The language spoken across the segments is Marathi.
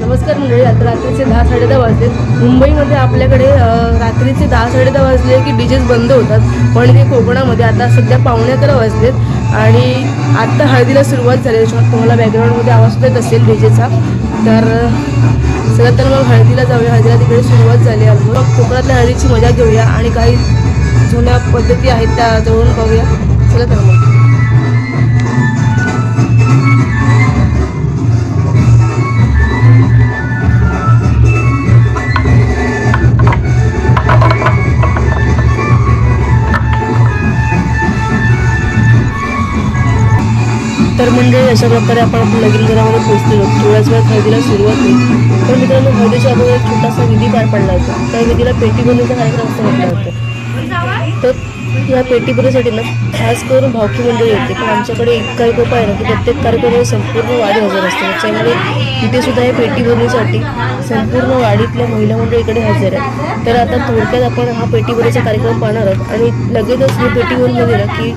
नमस्कार मंडळी आता रात्रीचे दहा साडे दहा वाजले. मुंबईमध्ये आपल्याकडे रात्रीचे दहा साडे दहा वाजले की बीजेस बंद होतात. पण हे कोकणामध्ये आता सध्या पावणे अकरा वाजलेत आणि आत्ता हळदीला सुरुवात झाली. त्याच्यामुळे तुम्हाला बॅकग्राऊंडमध्ये आवाज येत असेल डीजेचा तर सगळ्यात तर मग हळदीला जाऊया. हळदीला तिकडे सुरुवात झाली आहे. मग कोकणातल्या हळदीची मजा घेऊया आणि काही जुन्या पद्धती आहेत त्या जवळून पाहूया चला तर मग. अशा प्रकारे आपण आपल्या लगीन घरामध्ये पोहोचलेलो. थोड्याच वेळात हळदीला सुरुवात होईल तर मित्रांनो हळदीच्या अगोदर एक छोटासा विधी पार पडला होता. त्या विधीला पेटी बनवण्याचा कार्यक्रम असं म्हटलं होतं तर या पेटी बनवण्यासाठी ना खास करून भावकी मंडळी येते. पण आमच्याकडे इतका एक उपाय आहे ना की प्रत्येक कार्यक्रमाला संपूर्ण वाडी हजर असते त्याच्यामुळे तिथे सुद्धा या पेटी बनवण्यासाठी संपूर्ण वाडीतल्या महिला मंडळीकडे हजर आहे तर आता थोडक्यात आपण हा पेटी बनवण्याचा कार्यक्रम पाहणार आहोत. आणि लगेचच ही पेटी बनवून दिला की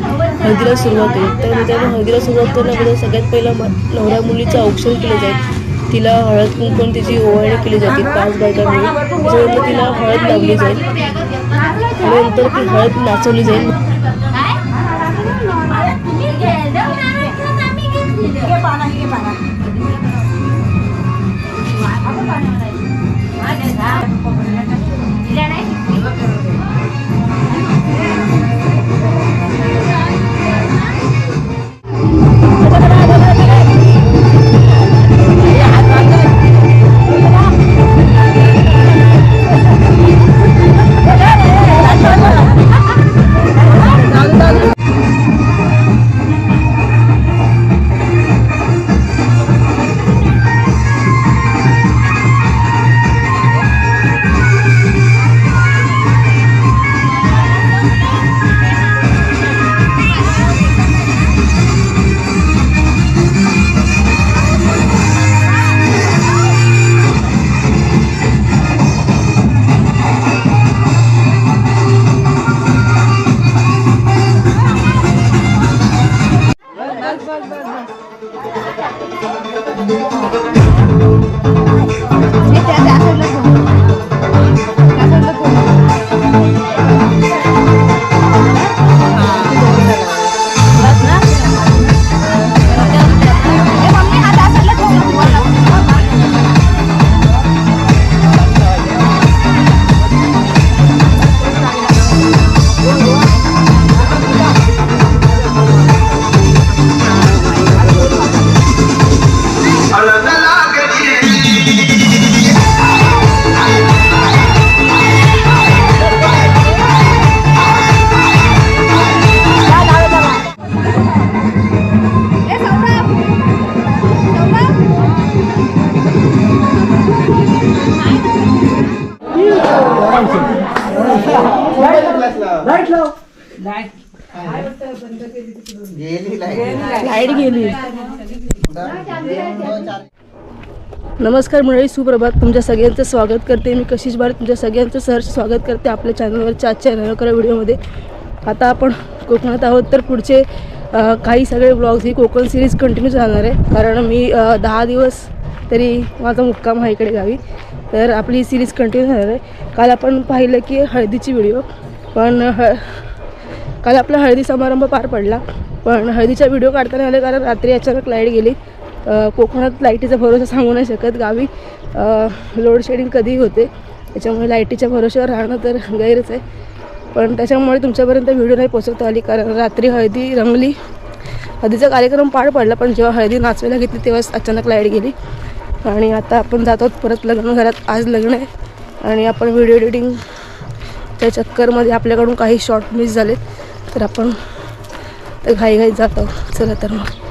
हळदीला सुरुवात होईल. तर मित्रांनो हळदीला सुरुवात करण्याबद्दल सगळ्यात पहिला म- मुलीचं औक्षण केलं जाईल. तिला हळद कुंकून तिची ओवाळणी केली जाते. पाच बायका मिळून. त्याच्यानंतर तिला हळद लावली जाईल नंतर ती हळद नाचवली जाईल. Để trả trả tôi lên light गेली नमस्कार मंडळी सुप्रभात. तुमच्या सगळ्यांचं स्वागत करते मी कशीच भारत. तुमच्या सगळ्यांचं सहर्ष स्वागत करते आपल्या चॅनलवरच्या आजच्या नवकरा व्हिडिओमध्ये. आता आपण कोकणात आहोत तर पुढचे काही सगळे ब्लॉग्स ही कोकण सिरीज कंटिन्यू राहणार आहे. कारण मी दहा दिवस तरी माझा मुक्काम आहे इकडे गावी. तर आपली ही सिरीज कंटिन्यू राहणार आहे. काल आपण पाहिलं की हळदीची व्हिडिओ पण ह काल आपला हळदी समारंभ पार पडला. पण हळदीचा व्हिडिओ काढता नाही आले कारण रात्री अचानक लाइट गेली. कोकणात लाईटीचा भरोसा सांगू नाही शकत. गावी लोडशेडिंग कधीही होते. त्याच्यामुळे लाईटीच्या भरोश्यावर राहणं तर गैरच आहे. पण त्याच्यामुळे तुमच्यापर्यंत व्हिडिओ नाही पोचवता आली कारण रात्री हळदी रंगली. हळदीचा कार्यक्रम पार पडला पण जेव्हा हळदी नाचवायला घेतली तेव्हाच अचानक लाइट गेली. आणि आता आपण जात आहोत परत लग्न घरात. आज लग्न आहे आणि आपण व्हिडिओ एडिटिंग त्या चक्करमध्ये आपल्याकडून काही शॉर्ट मिस झालेत. तर आपण घाई घाई जात आहोत. चला तर मग.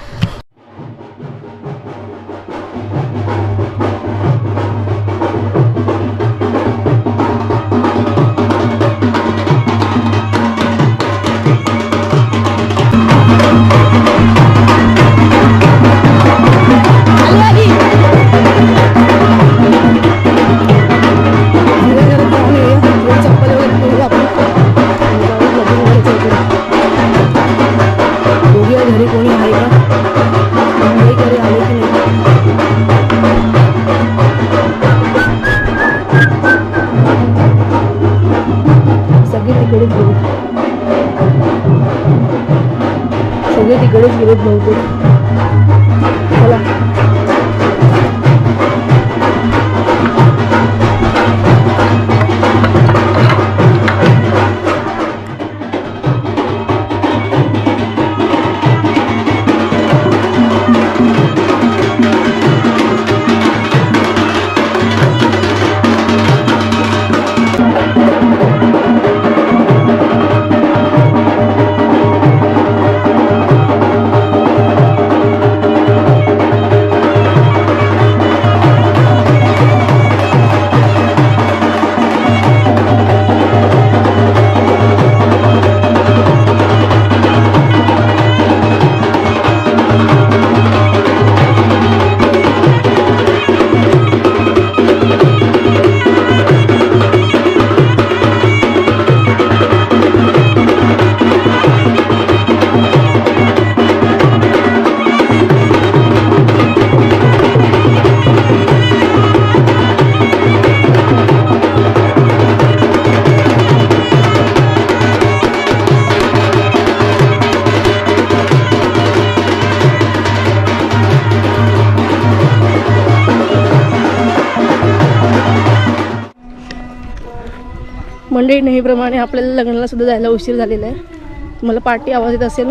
मंडळी नेहमीप्रमाणे आपल्याला लग्नाला सुद्धा जायला उशीर झालेला आहे. मला पार्टी आवाज येत असेल.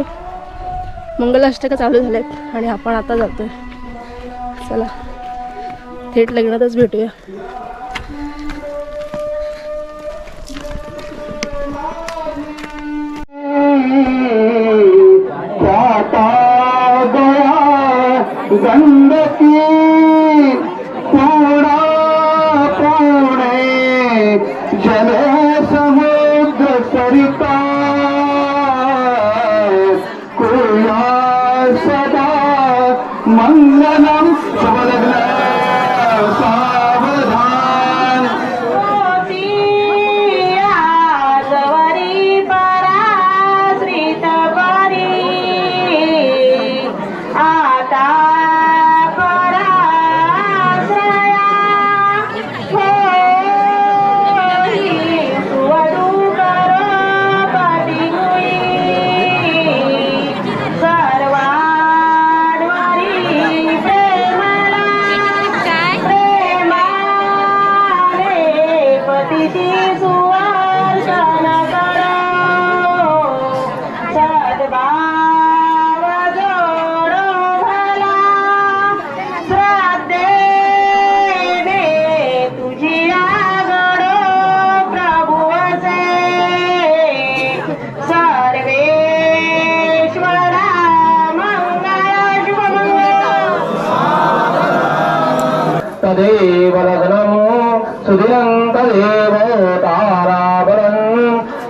मंगलाष्टका चालू झाल्या आहेत आणि आपण आता जातोय. चला थेट लग्नातच भेटूया. जाता ಸಮುದ್ರ ಸರಿತಾ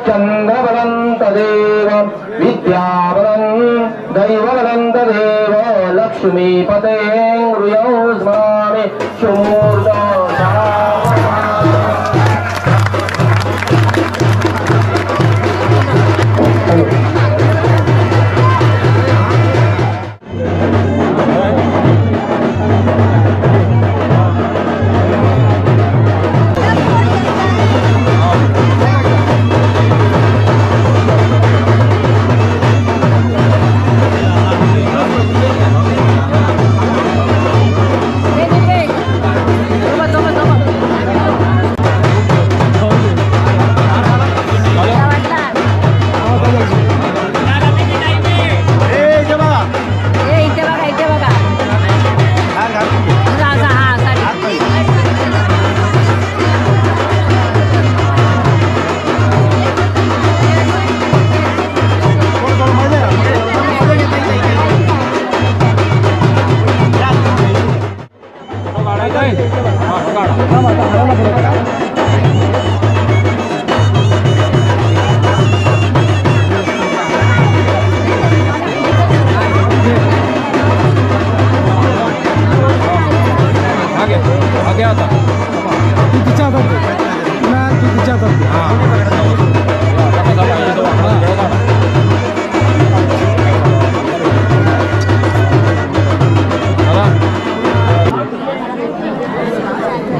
चन्द्रबलम् तदेव विद्याबलम् दैवबलम् तदेव लक्ष्मीपते हृयौ स्मरामि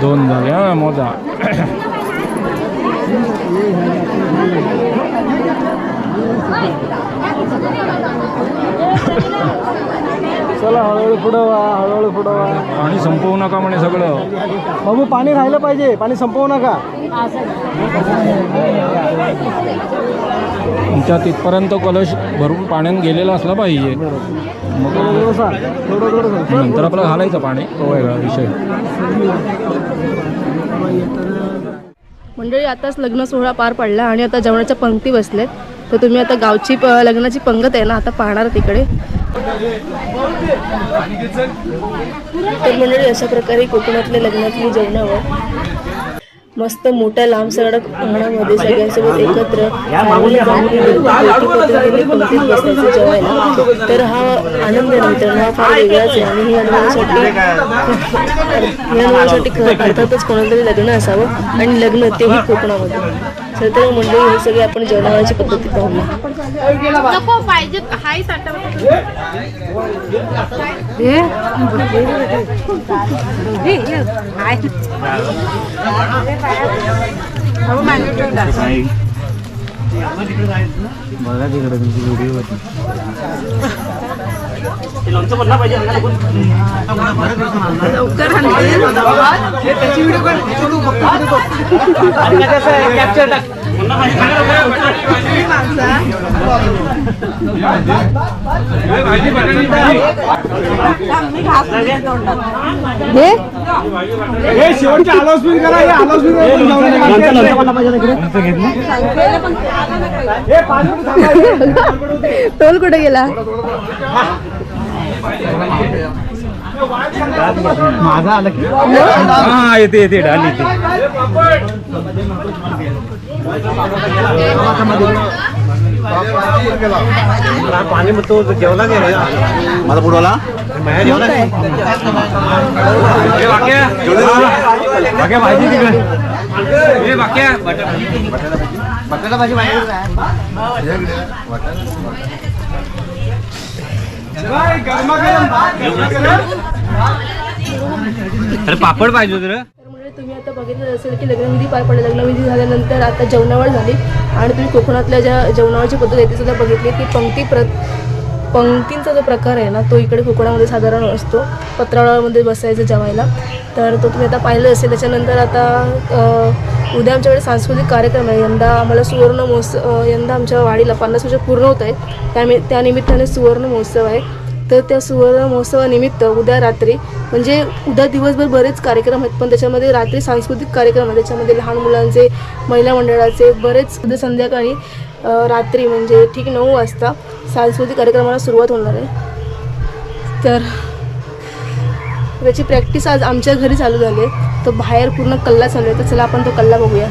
दोन झाले हा मोजा चला हळूहळू पुढं व्हा हळूहळू पुढं व्हा पाणी संपवू नका म्हणे सगळं. बाबू पाणी राहिलं पाहिजे. पाणी संपवू नका. तुमच्या तिथपर्यंत कलश भरून पाण्यात गेलेला असला पाहिजे. मग थोडंसा थोडं थोडं नंतर आपलं घालायचं पाणी. तो वेगळा विषय. मंडळी आताच लग्न सोहळा पार पडला आणि आता जेवणाच्या पंक्ती बसल्यात तर तुम्ही आता गावची प लग्नाची पंगत आहे ना आता पाहणार तिकडे तर मंडळी अशा प्रकारे कोकणातल्या लग्नातली जेवणावर मस्त मोठ्या लांब सडक अंगणामध्ये सगळ्यांसोबत एकत्र बसायचं जेवायला. तर हा आनंद मित्रांनो हा फार वेगळाच आहे आणि ही अनुभवासाठी या अनुभवासाठी अर्थातच कोणाला तरी लग्न असावं आणि लग्न तेही कोकणामध्ये. तर मंडळी हे सगळे आपण जेवणाची पद्धती पाहूया. नको पाहिजे हाय साठा कॅप्चर टाक. हे? शेवटची अनाउन्समेंट करा हे टोल कुठे गेला? माझा आलं की हा येते येते डाल येते पाणी मग तो जेवला गेला माझा बुडवला जेवला भाजी तिकडे बटाटा भाजी अरे पापड पाहिजे होतं त्यामुळे तुम्ही आता बघितलं असेल की लग्नविधी पार पडले. लग्नविधी झाल्यानंतर आता जेवणावळ झाली. आणि तुम्ही कोकणातल्या ज्या जेवणावळची पद्धत आहे ती सुद्धा बघितली. की पंक्ती प्रत पंक्तींचा जो प्रकार आहे ना तो इकडे कोकणामध्ये साधारण असतो. पत्रावळामध्ये बसायचं जेवायला. तर तो तुम्ही आता पाहिलं असेल त्याच्यानंतर आता उद्या आमच्याकडे सांस्कृतिक कार्यक्रम आहे. यंदा आम्हाला सुवर्ण महोत्सव यंदा आमच्या वाडीला पन्नास वर्ष पूर्ण होत आहे त्यामि त्यानिमित्ताने सुवर्ण महोत्सव आहे. तर त्या सुवर्ण महोत्सवानिमित्त उद्या रात्री म्हणजे उद्या दिवसभर बरेच कार्यक्रम आहेत पण त्याच्यामध्ये रात्री सांस्कृतिक कार्यक्रम आहे त्याच्यामध्ये लहान मुलांचे महिला मंडळाचे बरेच उद्या संध्याकाळी रात्री म्हणजे ठीक नऊ वाजता सांस्कृतिक कार्यक्रमाला सुरुवात होणार आहे. तर त्याची प्रॅक्टिस आज आमच्या घरी चालू झाली आहे. तो बाहेर पूर्ण कल्ला चालू आहे. तर चला आपण तो कल्ला बघूया.